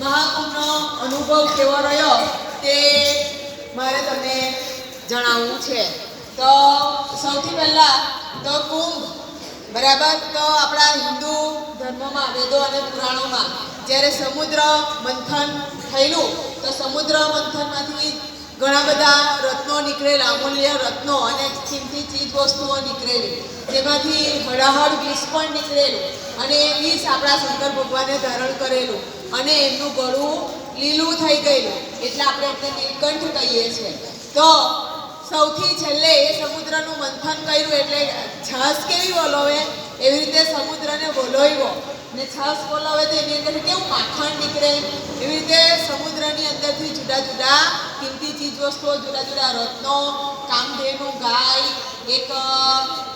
મહાકુંભનો અનુભવ કેવો રહ્યો તે મારે તમને જણાવવું છે. તો સૌથી પહેલાં તો કુંભ બરાબર? તો આપણા હિન્દુ ધર્મમાં વેદો અને પુરાણોમાં જ્યારે સમુદ્ર મંથન થયેલું, તો સમુદ્ર મંથનમાંથી ઘણા બધા રત્નો નીકળેલા અમૂલ્ય રત્નો અને કિંમતી ચીજ વસ્તુઓ નીકળેલી. જેમાંથી હળહળ વિષ પણ નીકળેલું અને એ વિષ આપણા શંકર ભગવાને ધારણ કરેલું અને એમનું ગળું લીલું થઈ ગયેલું. એટલે આપણે એમને નીલકંઠ કહીએ છીએ. તો સૌથી છેલ્લે એ સમુદ્રનું મંથન કર્યું એટલે છાસ કેવી બોલાવે? એવી રીતે સમુદ્રને બોલાવ્યો. ને છાસ બોલાવે તો એની અંદર કેવું માખણ નીકળે? એવી રીતે સમુદ્રની અંદરથી જુદા જુદા કિંમતી ચીજવસ્તુઓ, જુદા જુદા રત્નો, કામધેનુ ગાય, એક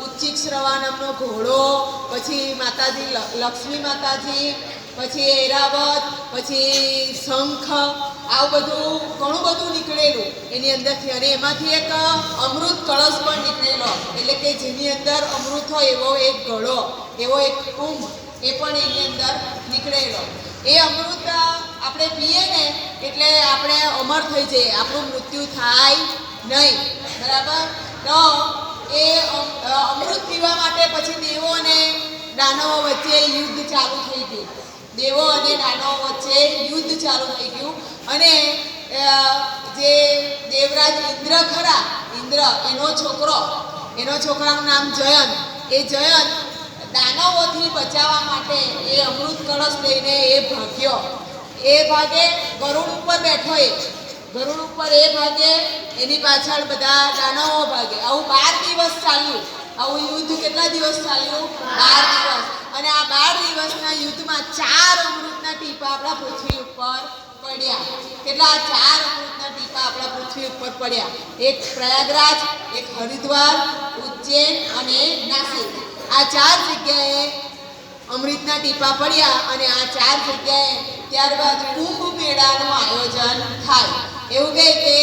ઉચ્ચિક શ્રવા નામનો ઘોડો, પછી માતાજી લક્ષ્મી માતાજી, પછી એરાવત, પછી શંખ આવું બધું, ઘણું બધું નીકળેલું. એની અંદરથી, અને એમાંથી એક અમૃત કળશ પણ નીકળેલો. એટલે કે જેની અંદર અમૃત હોય, એવો એક ઘડો એવો એક કુંભ, એ પણ એની અંદર નીકળેલો. એ અમૃત આપણે પીએ ને, એટલે આપણે અમર થઈ જઈએ. આપણું મૃત્યુ થાય નહીં. બરાબર? તો એ અમૃત પીવા માટે પછી દેવો અને દાનવો વચ્ચે યુદ્ધ ચાલુ થઈ ગયું. દેવો અને દાનવો વચ્ચે યુદ્ધ ચાલુ થઈ ગયું. અને જે દેવરાજ ઇન્દ્ર ખરા, ઇન્દ્ર, એનો છોકરો, એનો છોકરાનું નામ જયંત. એ જયંત દાનવોથી બચાવવા માટે એ અમૃત કળશ લઈને એ ભાગ્યો. એ ભાગે ગરુડ ઉપર બેઠો એ. ગરુડ ઉપર એ ભાગે, એની પાછળ બધા દાનવો ભાગે. આવું બાર દિવસ ચાલ્યું. આવું યુદ્ધ કેટલા દિવસ ચાલ્યું? બાર દિવસ. અને આ બાર દિવસના યુદ્ધમાં ચાર અમૃતના ટીપા આપણા પૃથ્વી ઉપર પડ્યા. કેટલા? ચાર અમૃતના ટીપા આપણા પૃથ્વી ઉપર પડ્યા. એક પ્રયાગરાજ, એક હરિદ્વાર, ઉજ્જૈન અને નાસિક. આ ચાર જગ્યાએ અમૃતના ટીપા પડ્યા અને આ ચાર જગ્યાએ ત્યારબાદ કુંભ મેળાનું આયોજન થાય. એવું કહે કે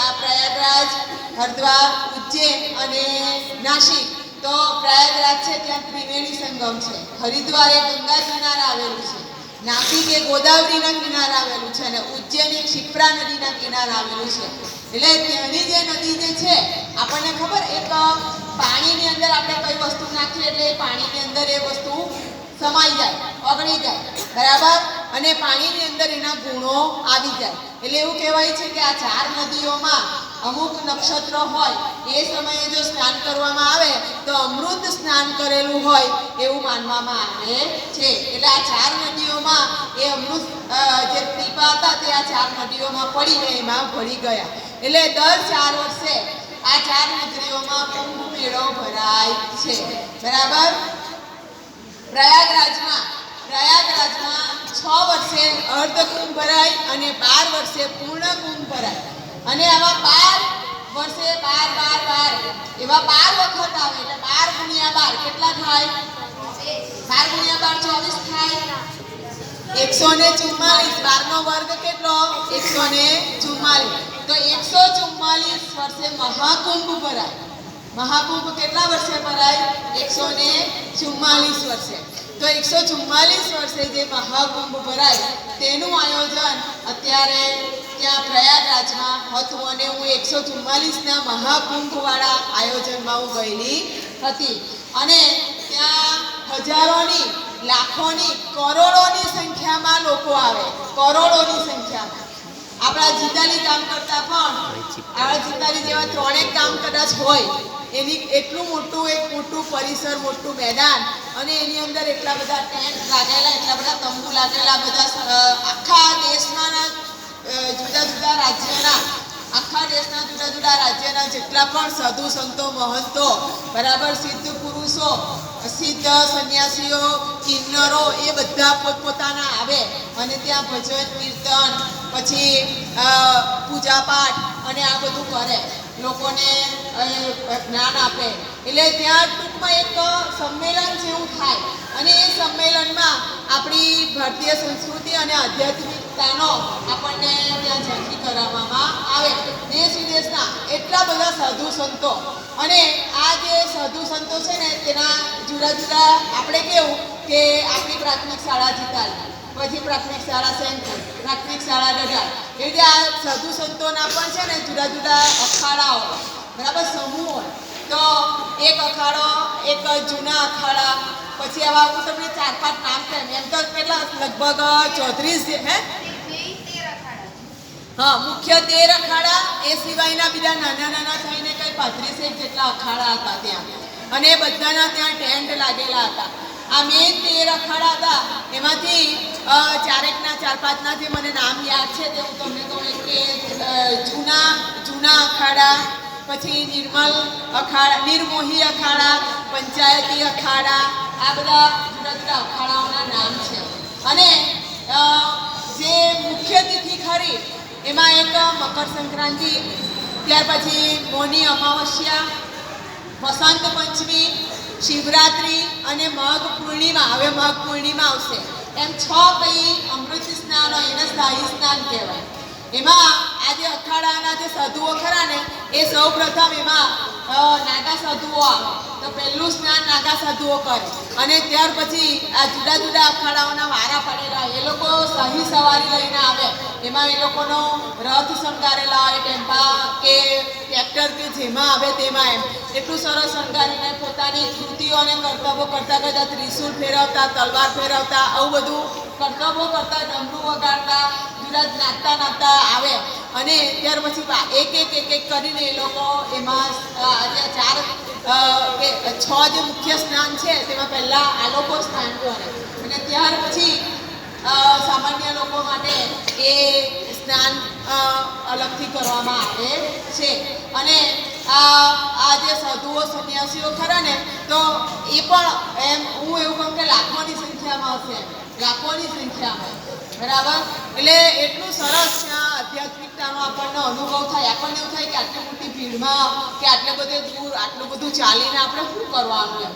આ પ્રયાગરાજ, હરિદ્વાર, ઉજ્જૈન અને નાસિક તો પ્રયાગરાજ છે ત્યાં ત્રિવેણી સંગમ છે. હરિદ્વાર એ ગંગા કિનાર આવેલું છે. નાસિક એ ગોદાવરીના કિનારે આવેલું છે અને ઉજ્જૈન એ ક્ષિપ્રા નદીના કિનારે આવેલું છે. એટલે ત્યાંની જે નદી જે છે, આપણને ખબર, એક પાણીની અંદર આપણે કઈ વસ્તુ નાખીએ એટલે પાણીની અંદર એ વસ્તુ સમાઈ જાય, ઓગળી જાય, બરાબર? અને પાણીની અંદર એના ગુણો આવી જાય. એટલે એવું કહેવાય છે કે આ ચાર નદીઓમાં અમુક નક્ષત્ર હોય, એ સમયે જો સ્નાન કરવામાં આવે, તો અમૃત સ્નાન કરેલું હોય, એવું માનવામાં આવે છે. એટલે આ ચાર નદીઓમાં એ અમૃત જે ટીપા હતા તે આ ચાર નદીઓમાં પડીને એમાં ભળી ગયા. એટલે દર ચાર વર્ષે આ ચાર નગરીઓમાં કુંભ મેળો ભરાય છે. બરાબર? પ્રયાગરાજમાં પ્રયાગરાજમાં છ વર્ષે અર્ધ કુંભ ભરાય અને બાર વર્ષે પૂર્ણ કુંભ ભરાય. અને આવા બાર વર્ષે બાર બાર બાર. એવા બાર વખત આવે, એટલે બાર ગુણ્યા બાર કેટલા થાય? બાર ગુણ્યા બાર ચોવીસ થાય. એકસો ને ચુમ્માલીસ. બારનો વર્ગ કેટલો? એકસો ને ચુમ્માલીસ. તો એકસો ચુમ્માલીસ વર્ષે મહાકુંભ ભરાય. મહાકુંભ કેટલા વર્ષે ભરાય? એકસો ને ચુમ્માલીસ વર્ષે. તો એકસો ચુમ્માલીસ વર્ષે જે મહાકુંભ ભરાય, તેનું આયોજન અત્યારે ત્યાં પ્રયાગરાજમાં હતું અને હું એકસો ચુમ્માલીસના મહાકુંભવાળા આયોજનમાં હું ગયેલી હતી. અને ત્યાં હજારોની, લાખોની, કરોડોની સંખ્યામાં લોકો આવે, કરોડોની સંખ્યામાં. આપણા જીતાલી કામ કરતા પણ, આપણા જીતાલી જેવા ત્રણેક કામ કદાચ હોય એની એટલું મોટું એક મોટું પરિસર, મોટું મેદાન અને એની અંદર એટલા બધા ટેન્ટ લાગેલા, એટલા બધા તંબુ લાગેલા, બધા આખા દેશના જુદા જુદા રાજ્યના, આખા દેશના જુદા જુદા રાજ્યના જેટલા પણ સાધુ સંતો, મહંતો, બરાબર, સિદ્ધ પુરુષો, સિદ્ધ સંન્યાસીઓ, કિન્નરો, એ બધા પોતપોતાના આવે અને ત્યાં ભજન, કીર્તન, પછી પૂજાપાઠ અને આ બધું કરે. લોકોને જ્ઞાન આપે. એટલે ત્યાં ટૂંકમાં એક સંમેલન જેવું થાય. અને એ સંમેલનમાં આપણી ભારતીય સંસ્કૃતિ અને આધ્યાત્મિકતાનો આપણને ત્યાં ઝાંખી કરાવવામાં આવે. દેશ વિદેશના એટલા બધા સાધુ સંતો. અને આ જે સાધુ સંતો છે ને, તેના જુદા જુદા આપણે કેવું કે આપણી પ્રાથમિક શાળા જીતાલ પછી પ્રાથમિક શાળા સેન્ટર, પ્રાથમિક શાળા ડઢાળ એ રીતે આ સાધુ સંતોના પણ છે ને, જુદા જુદા અખાડાઓ બરાબર? સમૂહ. હોય તો એક અખાડો, એક જૂના અખાડા. પછી આવા હું તમને ચાર, પાંચ નામ કેમ એમ તો કેટલા? લગભગ ચોત્રીસ છે હે? હા, મુખ્ય તેર અખાડા. એ સિવાયના બીજા નાના નાના થઈને કઈ પાંત્રીસેક જેટલા અખાડા હતા ત્યાં. અને એ બધાના ત્યાં ટેન્ટ લાગેલા હતા. આ મેન તેર અખાડા હતા. એમાંથી ચારેકના ચાર પાંચના જે મને નામ યાદ છે તે હું તમને કહું. કે જૂના જૂના અખાડા. પછી નિર્મલ અખાડા, નિર્મોહી અખાડા, પંચાયતી અખાડા, આ બધા જુદા જુદા અખાડાઓના નામ છે. અને જે મુખ્ય તિથિ ખરી, એમાં એક મકર સંક્રાંતિ, ત્યાર પછી મોની અમાવસ્યા, વસંત પંચમી, શિવરાત્રિ અને મગ પૂર્ણિમા, હવે મગ પૂર્ણિમા આવશે. એમ છ કઈ અમૃત સ્નાન હોય, એને સ્થાયી સ્નાન કહેવાય. એમાં આ જે અખાડાના જે સાધુઓ ખરા ને, એ સૌ પ્રથમ એમાં નાગા સાધુઓ આવે. તો પહેલું સ્નાન નાગા સાધુઓ કરે. અને ત્યાર પછી આ જુદા જુદા અખાડાઓના વારા પડેલા એ લોકો સહી સવારી લઈને આવે. એમાં એ લોકોનો રથ શણગારેલા હોય, ટેમ્પા કે ટ્રેક્ટર કે જેમાં આવે તેમાં એમ. એટલું સરસ શણગારીને પોતાની કૃતિઓ અને કર્તવ્યો કરતા કરતા ત્રિશૂળ ફેરવતા, તલવાર ફેરવતા, આવું બધું કર્તવ્યો કરતા ડમરું વગાડતા જુદા નાચતા નાચતા આવે. અને ત્યાર પછી એક એક એક એક કરીને એ લોકો એમાં ચાર છ જે મુખ્ય સ્નાન છે તેમાં પહેલાં આ લોકો સ્નાન કરે. અને ત્યાર પછી સામાન્ય લોકો માટે એ સ્નાન અલગથી કરવામાં આવે છે. અને આ જે સાધુઓ, સંન્યાસીઓ ખરા ને, તો એ પણ એમ, હું એવું કહું કે લાખોની સંખ્યામાં હશે. લાખોની સંખ્યામાં. બરાબર? એટલે એટલું સરસ ત્યાં આધ્યાત્મિકતાનો આપણને અનુભવ થાય. આપણને એવું થાય કે આટલી મોટી ભીડમાં, કે આટલે બધે દૂર, આટલું બધું ચાલીને આપણે શું કરવાનું એમ?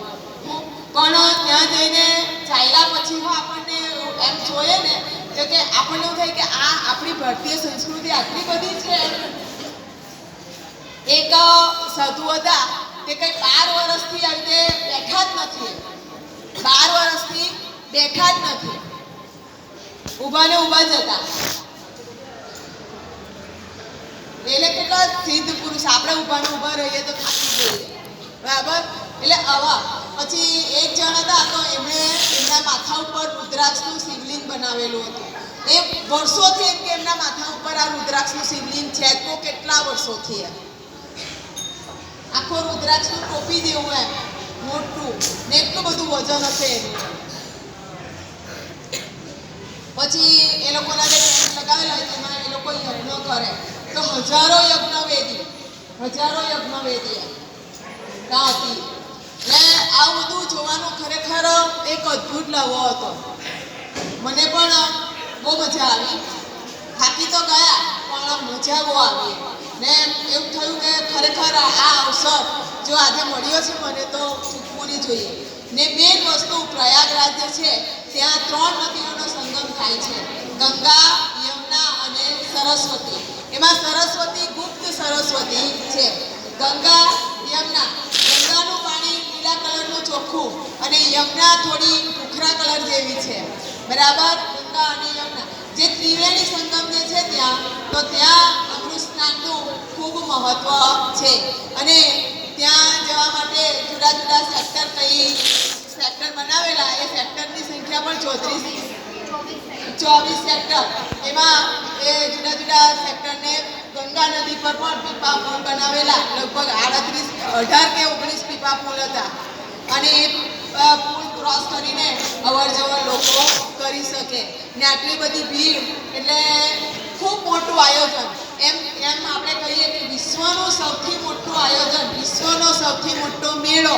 પણ ત્યાં જઈને ચાલ્યા પછી હું આપણને એમ જોઈએ ને, તો કે આપણને એવું થાય કે આ આપણી ભારતીય સંસ્કૃતિ આટલી બધી છે. એક સાધુ હતા, તે કંઈ બાર વર્ષથી આવી રીતે બેઠા જ નથી. બાર વર્ષથી બેઠા જ નથી. ઊભા ને ઊભા જતા. એટલે કેટલા સિદ્ધ પુરુષ આપણે ઊભા ને ઊભા રહીએ તો થાકી જઈએ. બરાબર? એટલે આવા. પછી એક જણ હતા તો એમણે એમના માથા ઉપર રુદ્રાક્ષનું શિવલિંગ બનાવેલું હતું. એ વર્ષોથી એમ કે એમના માથા ઉપર આ રુદ્રાક્ષનું શિવલિંગ છે. તો કેટલા વર્ષોથી એમ. આખો રુદ્રાક્ષનું ટોપી જેવું એમ. મોટું. ને એટલું બધું વજન હશે એનું. પછી એ લોકોના જે ટેન્ટ લગાવેલા હોય તેમાં એ લોકો યજ્ઞ કરે. તો હજારો યજ્ઞ વેદી હજારો યજ્ઞ વેદી ત્યાં હતી એટલે આવું બધું જોવાનું ખરેખર એક અદ્ભુત લાવો હતો. મને પણ બહુ મજા આવી. થાકી તો ગયા, પણ મજા બહુ આવી. ને એવું થયું કે ખરેખર આ અવસર જો આજે મળ્યો છે મને તો ચૂકવું નહીં જોઈએ. ને મેન વસ્તુ પ્રયાગરાજ જે છે, ત્યાં ત્રણ નદીઓનો સંગમ થાય છે. ગંગા, યમુના અને સરસ્વતી. એમાં સરસ્વતી, ગુપ્ત સરસ્વતી છે. ગંગા, યમુના. ગંગાનું પાણી પીળા કલરનું ચોખ્ખું અને યમુના થોડી ભૂખરા કલર જેવી છે. બરાબર? ગંગા અને યમુના. જે ત્રિવેણી સંગમ જે છે ત્યાં, તો ત્યાં અમૃત સ્નાનનું ખૂબ મહત્વ છે. અને ત્યાં જવા માટે જુદા જુદા સેક્ટર કઈ સેક્ટર બનાવેલા એ સેક્ટરની સંખ્યા પણ ચોત્રીસ ચોવીસ સેક્ટર એમાં એ જુદા જુદા સેક્ટરને ગંગા નદી પર પણ પીપા પુલ બનાવેલા. લગભગ આડત્રીસ, અઢાર કે ઓગણીસ પીપા પુલ હતા. અને એ પુલ ક્રોસ કરીને અવર જવર લોકો કરી શકે. ને આટલી બધી ભીડ, એટલે ખૂબ મોટું આયોજન. એમ એમ આપણે કહીએ કે વિશ્વનું સૌથી મોટું આયોજન, વિશ્વનો સૌથી મોટો મેળો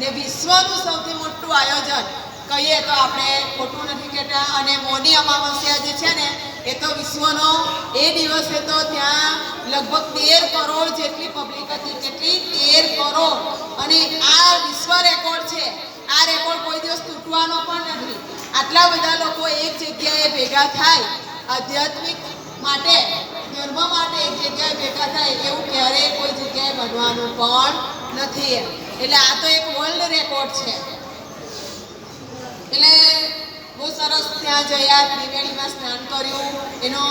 ને વિશ્વનું સૌથી મોટું આયોજન કહીએ તો આપણે ખોટું નથી કહેતા અને મોની અમાવસ્યા જે છે ને, એ તો વિશ્વનો એ દિવસે તો ત્યાં લગભગ તેર કરોડ જેટલી પબ્લિક હતી, કેટલી? તેર કરોડ. અને આ વિશ્વ રેકોર્ડ છે. આ રેકોર્ડ કોઈ દિવસ તૂટવાનો પણ નથી. આટલા બધા લોકો એક જગ્યાએ ભેગા થાય, આધ્યાત્મિક માટે, ધર્મ માટે એક જગ્યાએ ભેગા થાય, એવું ક્યારેય કોઈ જગ્યાએ બનવાનું પણ નથી. એટલે આ તો એક વર્લ્ડ રેકોર્ડ છે. એટલે બહુ સરસ ત્યાં જયા, ત્રિવેણીમાં સ્નાન કર્યું. એનો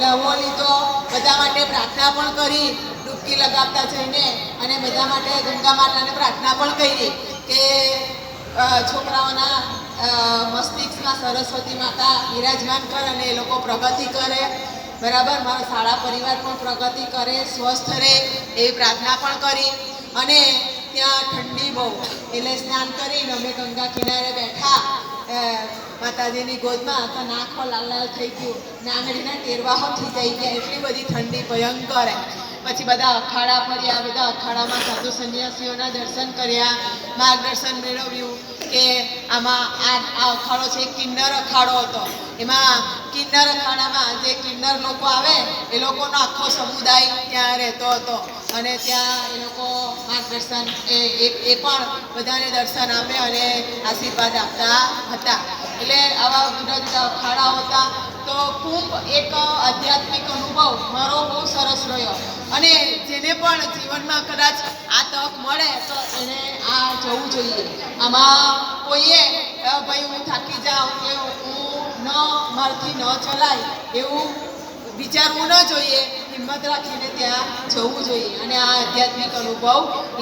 લહવો લીધો. બધા માટે પ્રાર્થના પણ કરી. ડૂબકી લગાવતા જઈને અને બધા માટે ગંગા માતાને પ્રાર્થના પણ કરી કે છોકરાઓના મસ્તિષ્કમાં સરસ્વતી માતા બિરાજમાન કરે અને એ લોકો પ્રગતિ કરે. બરાબર? મારા શાળા પરિવાર પણ પ્રગતિ કરે, સ્વસ્થ રહે એવી પ્રાર્થના પણ કરી. અને ત્યાં ઠંડી બહુ. એટલે સ્નાન કરીને અમે ગંગા કિનારે બેઠા. માતાજીની ગોદમાં તો નાખો લાલ લાલ થઈ ગયું. નાંગળીના ટેરવાહો થઈ ગયા એટલી બધી ઠંડી ભયંકર પછી બધા અખાડા ફર્યા, બધા અખાડામાં સાધુ સંન્યાસીઓના દર્શન કર્યા, માર્ગદર્શન મેળવ્યું. કે આમાં આ આ અખાડો છે કિન્નર અખાડો હતો. એમાં કિન્નર અખાડામાં જે કિન્નર લોકો આવે, એ લોકોનો આખો સમુદાય ત્યાં રહેતો હતો. અને ત્યાં એ લોકો માર્ગદર્શન, એ એ- પણ બધાને દર્શન આપે અને આશીર્વાદ આપતા હતા. એટલે આવા જુદા જુદા અખાડાઓ હતા. તો ખૂબ એક આધ્યાત્મિક અનુભવ મારો બહુ સરસ રહ્યો. અને જેને પણ જીવનમાં કદાચ આ તક મળે તો એને આ જવું જોઈએ. આમાં કોઈએ ભાઈ, હું થાકી જાઉં કે હું ન, મારથી ન ચલાય, એવું વિચારવું ન જોઈએ. હિંમત રાખીને ત્યાં જવું જોઈએ અને આ આધ્યાત્મિક અનુભવ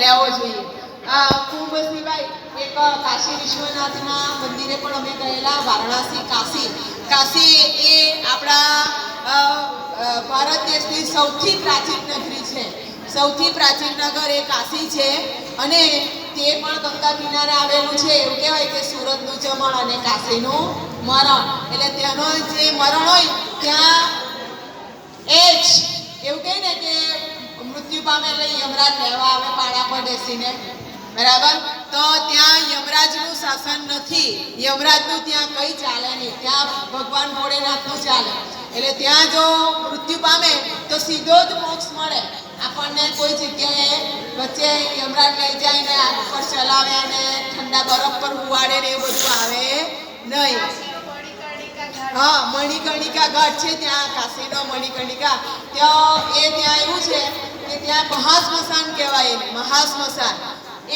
લેવો જોઈએ. આ કુંભ સિવાય એક કાશી વિશ્વનાથના મંદિરે પણ અમે ગયેલા, વારાણસી કાશી. કાશી એ આપણા ભારત દેશની સૌથી પ્રાચીન નગરી છે. સૌથી પ્રાચીન નગર એ કાશી છે અને તે પણ ગંગા કિનારે આવેલું છે. એવું કહેવાય કે સુરતનું જમણ અને કાશીનું મરણ. એટલે ત્યાંનો જે મરણ હોય, ત્યાં એજ એવું કહે ને કે મૃત્યુ પામે એટલે યમરાજ લેવા આવે પાડા પર બેસીને. બરાબર? તો ત્યાં યમરાજનું શાસન નથી. યમરાજનું ત્યાં કંઈ ચાલે નહીં. ત્યાં ભગવાન ભોળેનાથનું ચાલે. એટલે ત્યાં જો મૃત્યુ પામે, તો સીધો જ મોક્ષ મળે. આપણને કોઈ જગ્યાએ વચ્ચે યમરાજ લઈ જાય ને આગ પર ચલાવે અને ઠંડા બરફ પર ઉવાડે ને એવું બધું આવે નહીં. હા, મણિકર્ણિકા ગઢ છે ત્યાં, કાશીનો મણિકર્ણિકા. ત્યાં એ ત્યાં એવું છે કે ત્યાં મહાશ્મશાન કહેવાય એને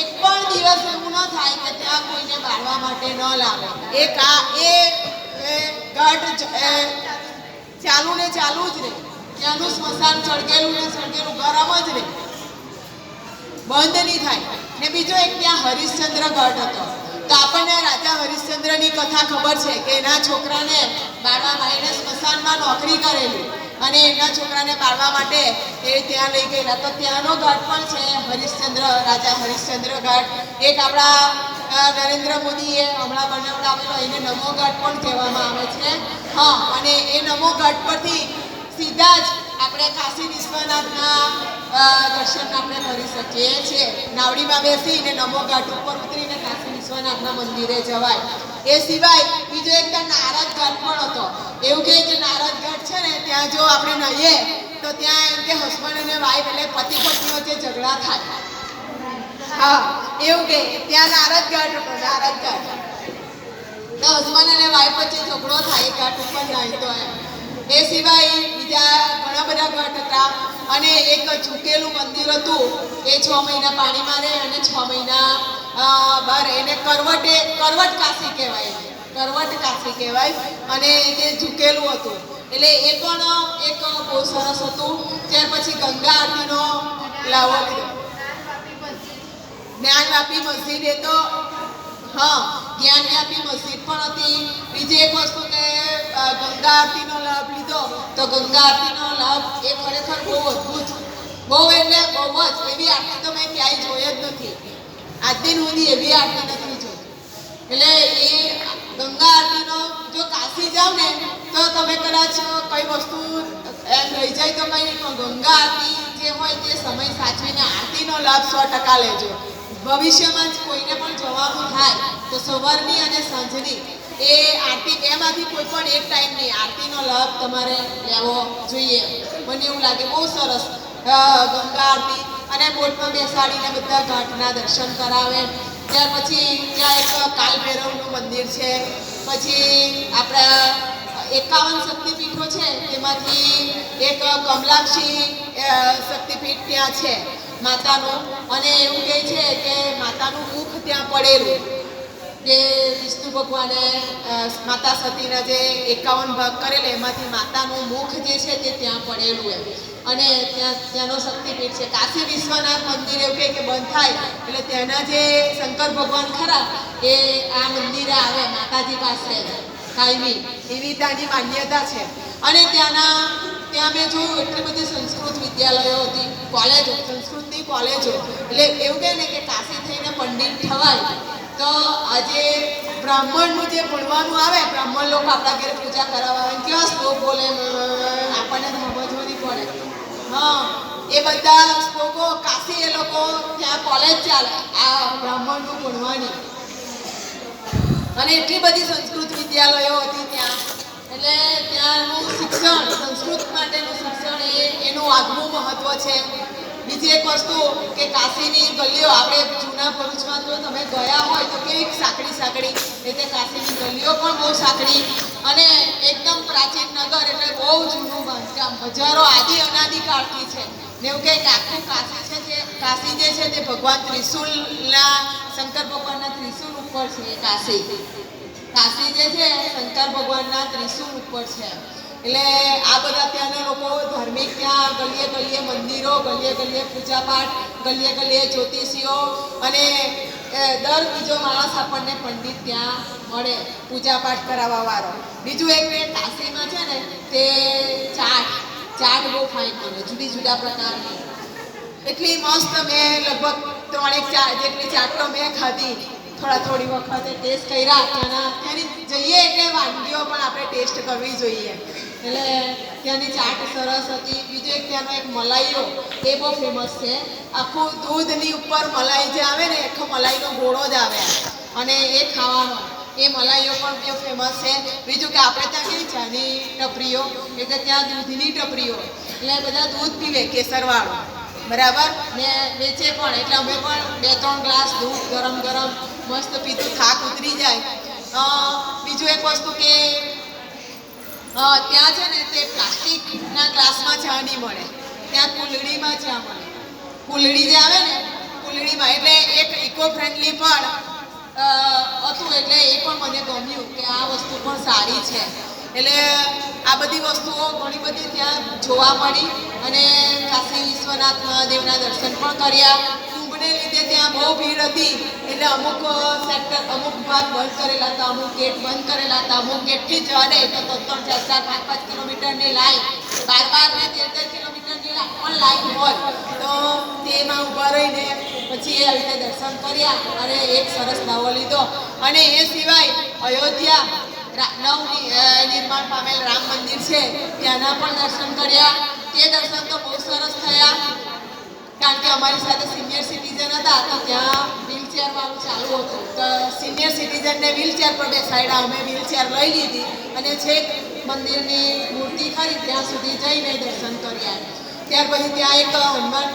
એક પણ દિવસ એવું ન થાય કે ત્યાં કોઈને બાળવા માટે ન લાવે. એ કા એ એ ચાલુ ને ચાલુ જ રહે ત્યાંનું સ્મશાન સળગેલું ને સળગેલું ગરમ જ રહે બંધ નહીં થાય. ને બીજો એક ત્યાં હરિશ્ચંદ્ર ગઢ હતો. તો આપણને રાજા હરિશ્ચંદ્રની કથા ખબર છે કે એના છોકરાને બાળવા માટે સ્મશાનમાં નોકરી કરેલી. અને એના છોકરાને બાળવા માટે એ ત્યાં લઈ ગયેલા. તો ત્યાંનો ઘાટ પણ છે હરિશ્ચંદ્ર, રાજા હરિશ્ચંદ્ર ઘાટ એક આપણા નરેન્દ્ર મોદીએ હમણાં બનાવડાવેલો એને નમો ઘાટ પણ કહેવામાં આવે છે. હા, અને એ નમો ઘાટ પરથી સીધા જ આપણે કાશી વિશ્વનાથના દર્શન આપણે કરી શકીએ છીએ. નાવડીમાં બેસીને નમો ઘાટ ઉપર ઉતરીને કાશી વિશ્વનાથના મંદિરે જવાય. એ સિવાય બીજો એક નારદ ઘાટ પણ હતો. એવું કહે કે નારદ ઘાટ છે ને, ત્યાં જો આપણે નહીએ, તો ત્યાં એમ કે હસબન્ડ અને વાઈફ એટલે પતિ પત્ની વચ્ચે ઝઘડા થાય. હા, એવું કે, ત્યાં નારદ ઘાટ હતો નારદ ઘાટ. તો હસબન્ડ અને વાઈફ વચ્ચે ઝઘડો થાય ઘાટ ઉપર નાહી તો એ સિવાય બીજા ઘણા બધા ઘાટ હતા. અને એક ઝૂકેલું મંદિર હતું, એ છ મહિના પાણીમાં રહે અને છ મહિના બહાર એને કરવટે કરવટ કાશી કહેવાય કરવટ કાશી કહેવાય. અને તે ઝૂકેલું હતું. એટલે એ પણ એક બહુ સરસ હતું. ત્યાર પછી ગંગા આરતીનો લાવો લીધો. જ્ઞાનવાપી મસ્જિદ એ તો, હા જ્ઞાનવ્યાપી મસ્જિદ પણ હતી. બીજી એક વસ્તુ કે ગંગા આરતીનો લાભ લીધો. તો ગંગા આરતીનો લાભ એ ખરેખર બહુ અદ્ભુત, બહુ એટલે બહુ જ એવી આરતી તો મેં ક્યાંય જોઈ જ નથી. આજ દિન સુધી એવી આરતી નથી જોઈ. એટલે એ ગંગા આરતીનો જો કાશી જાવ ને, તો તમે કદાચ કઈ વસ્તુ એમ રહી જાય તો કઈ ગંગા આરતી જે હોય તે સમય સાચવીને આરતીનો લાભ સો ટકા લેજો. ભવિષ્યમાં જ કોઈને પણ જવાનું થાય, તો સવારની અને સાંજની. એ આરતી બેમાંથી કોઈ પણ એક ટાઈમની આરતીનો લાભ તમારે લેવો જોઈએ. મને એવું લાગે, બહુ સરસ. ગંગા આરતી અને બોટમાં બેસાડીને બધા ઘાટના દર્શન કરાવે. ત્યાર પછી ત્યાં એક કાલ ભૈરવનું મંદિર છે. પછી આપણા એકાવન શક્તિપીઠો છે, તેમાંથી એક કમલાક્ષી શક્તિપીઠ ત્યાં છે. માતાનું. અને એવું કહે છે કે માતાનું મુખ ત્યાં પડેલું. જે વિષ્ણુ ભગવાને માતા સતીના જે એકાવન ભાગ કરેલો, એમાંથી માતાનું મુખ જે છે તે ત્યાં પડેલું એમ. અને ત્યાં, ત્યાંનો શક્તિપીઠ છે. કાશી વિશ્વનાથ મંદિર એવું કે બંધ થાય. એટલે ત્યાંના જે શંકર ભગવાન ખરા, એ આ મંદિરે આવે માતાજી પાસે. કાયમી એવી ત્યાંની માન્યતા છે. અને ત્યાંના ત્યાં મેં જોયું એટલી બધી સંસ્કૃત વિદ્યાલયો હતી, કોલેજો, સંસ્કૃતની કોલેજો. એટલે એવું કહે ને કે કાશી થઈને પંડિત થવાય. તો આજે બ્રાહ્મણનું જે ભણવાનું આવે, બ્રાહ્મણ લોકો આપણા ઘેર પૂજા કરાવવા આવે કેવા શ્લોક બોલે? આપણને સમજવું સમજવાની પડે. હા, એ બધા શ્લોકો કાશી એ લોકો ત્યાં કોલેજ ચાલે, આ બ્રાહ્મણનું ભણવાની. અને એટલી બધી સંસ્કૃત વિદ્યાલયો હતી ત્યાં. એટલે ત્યાંનું શિક્ષણ, સંસ્કૃત માટેનું શિક્ષણ એ એનું આગવું મહત્વ છે. બીજી એક વસ્તુ કે કાશીની ગલીઓ, આપણે જૂના ભરૂચમાં જો તમે ગયા હોય તો કેવી સાંકડી સાંકડી એટલે કાશીની ગલીઓ પણ બહુ સાંકડી અને એકદમ પ્રાચીન નગર એટલે બહુ જૂનું બાંધકામ, હજારો આદિ અનાદિકાળથી છે. એવું કે આખું કાશી છે જે, કાશી જે છે તે ભગવાન ત્રિશુલના, શંકર ભગવાનના ત્રિશુલ ઉપર છે એ કાશી. કાશી જે છે, શંકર ભગવાનના ત્રિશુલ ઉપર છે. એટલે આ બધા ત્યાંના લોકો ધાર્મિક ત્યાં ગલીએ ગલીએ મંદિરો, ગલીએ ગલીએ પૂજાપાઠ, ગલીએ ગલીએ જ્યોતિષીઓ અને દર બીજો માણસ આપણને પંડિત ત્યાં મળે, પૂજાપાઠ કરાવવા વાળો. બીજું એક કાશીમાં છે ને, તે ચાટ ચાટ બહુ ફાઇન મળે જુદી જુદા પ્રકારની. એટલી મસ્ત મેં લગભગ ત્રણેક ચાર જેટલી ચાટો મેં ખાધી થોડા થોડી વખતે ટેસ્ટ કર્યા ત્યાંના ત્યાંની જઈએ એટલે વાનગીઓ પણ આપણે ટેસ્ટ કરવી જોઈએ. એટલે ત્યાંની ચાટ સરસ હતી. બીજું એક ત્યાંનો એક મલાઈઓ, એ બહુ ફેમસ છે. આખું દૂધની ઉપર મલાઈ જે આવે ને, આખો મલાઈનો ગોળો જ આવે. અને એ ખાવાનો. એ મલાઈઓ પણ બહુ ફેમસ છે. બીજું કે આપણે ત્યાં કેવી ચાની ટપરીઓ, એટલે ત્યાં દૂધની ટપરીઓ. એટલે બધા દૂધ પીવે, કેસરવાળું. બરાબર? ને વેચે પણ. એટલે અમે પણ બે ત્રણ ગ્લાસ દૂધ ગરમ ગરમ મસ્ત પીધું, થાક ઉતરી જાય. બીજું એક વસ્તુ કે ત્યાં છે ને તે પ્લાસ્ટિકના ગ્લાસમાં ચા નહીં મળે. ત્યાં કુલડીમાં ચા મળે. કુલડી જે આવે ને કુલડીમાં એટલે એક ઇકો ફ્રેન્ડલી પણ હતું એટલે એ પણ મને ગમ્યું કે આ વસ્તુ પણ સારી છે. એટલે આ બધી વસ્તુઓ ઘણી બધી ત્યાં જોવા મળી અને કાશી વિશ્વનાથ મહાદેવના દર્શન પણ કર્યા. કુંભને લીધે ત્યાં બહુ ભીડ હતી. એટલે અમુક સેક્ટર અમુક ભાગ બંધ કરેલા હતા, અમુક ગેટ બંધ કરેલા હતા. અમુક ગેટથી જડે તો ત્રણ ચાર ચાર, પાંચ પાંચ કિલોમીટરની લાઈન. બાર બાર ને તેર તેર કિલોમીટરની પણ લાઈન હોય. તો તેમાં ઊભા રહીને પછી એ રીતે દર્શન કર્યા અને એક સરસ નવો લીધો. અને એ સિવાય અયોધ્યા નવ નિર્માણ પામેલ રામ મંદિર છે, ત્યાંના પણ દર્શન કર્યા. તે દર્શન તો બહુ સરસ થયા. કારણ કે અમારી સાથે સિનિયર સિટીઝન હતા તો ત્યાં વ્હીલચેર વાળું ચાલુ હતું. તો સિનિયર સિટીઝનને વ્હીલચેર પર બેસાડ્યા. અમે વ્હીલચેર લઈ લીધી અને છેક મંદિરની મૂર્તિ ખરી ત્યાં સુધી જઈને દર્શન કર્યા ત્યાર પછી ત્યાં એક હનુમાન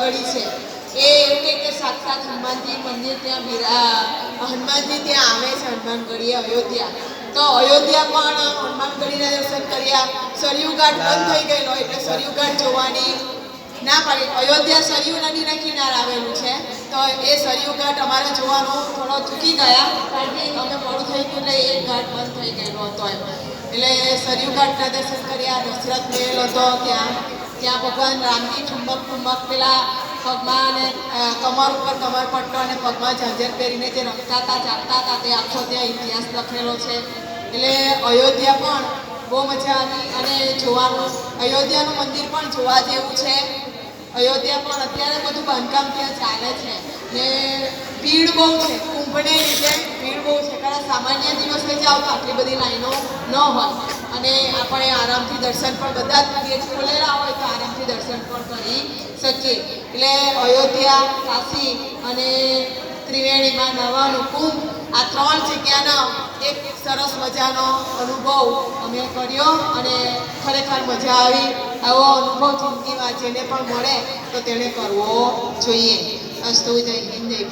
ગળી છે. એ એવું કહે કે સાક્ષાત હનુમાનજી મંદિર ત્યાં બિરા હનુમાનજી ત્યાં આવે છે હનુમાનગઢી અયોધ્યા. તો અયોધ્યા પણ હનુમાનગઢીના દર્શન કર્યા. સરયુ ઘાટ બંધ થઈ ગયેલો, એટલે સરયુ ઘાટ જોવાની ના પાડી. અયોધ્યા સરયુ નદીના કિનારે આવેલું છે. તો એ સરયુ ઘાટ અમારે જોવાનો થોડો ચૂકી ગયા, કારણ કે અમે મોડું થઈ ગયું એટલે એ ઘાટ બંધ થઈ ગયેલો હતો એટલે સરયુ ઘાટના દર્શન કર્યા દશરથ મેળ હતો ત્યાં. ત્યાં ભગવાન રામની ચુંબક ચુંબક પેલા પગમાં અને કમર ઉપર કમર પટ્ટો અને પગમાં ઝંઝર પહેરીને જે રમતા હતા, ચાલતા હતા, તે આખો ત્યાં ઇતિહાસ લખેલો છે. એટલે અયોધ્યા પણ બહુ મજા આવી અને જોવાનું, અયોધ્યાનું મંદિર પણ જોવા જેવું છે. અયોધ્યા પણ અત્યારે બધું બાંધકામ ત્યાં ચાલે છે. ને ભીડ બહુ છે, કુંભને લીધે ભીડ બહુ છે. કારણ સામાન્ય દિવસે જાઓ તો આટલી બધી લાઈનો ન હોય. અને આપણે આરામથી દર્શન પણ બધા જ ગેટ ખોલેલા હોય તો આરામથી દર્શન પણ કરી શકીએ. એટલે અયોધ્યા, કાશી અને ત્રિવેણીમાં નવાનું કુંભ આ ત્રણ જગ્યાનો એક સરસ મજાનો અનુભવ અમે કર્યો અને ખરેખર મજા આવી. આવો અનુભવ જિંદગીમાં જેને પણ મળે તો તેણે કરવો જોઈએ. અસ્તુ, જય હિન્દ, જય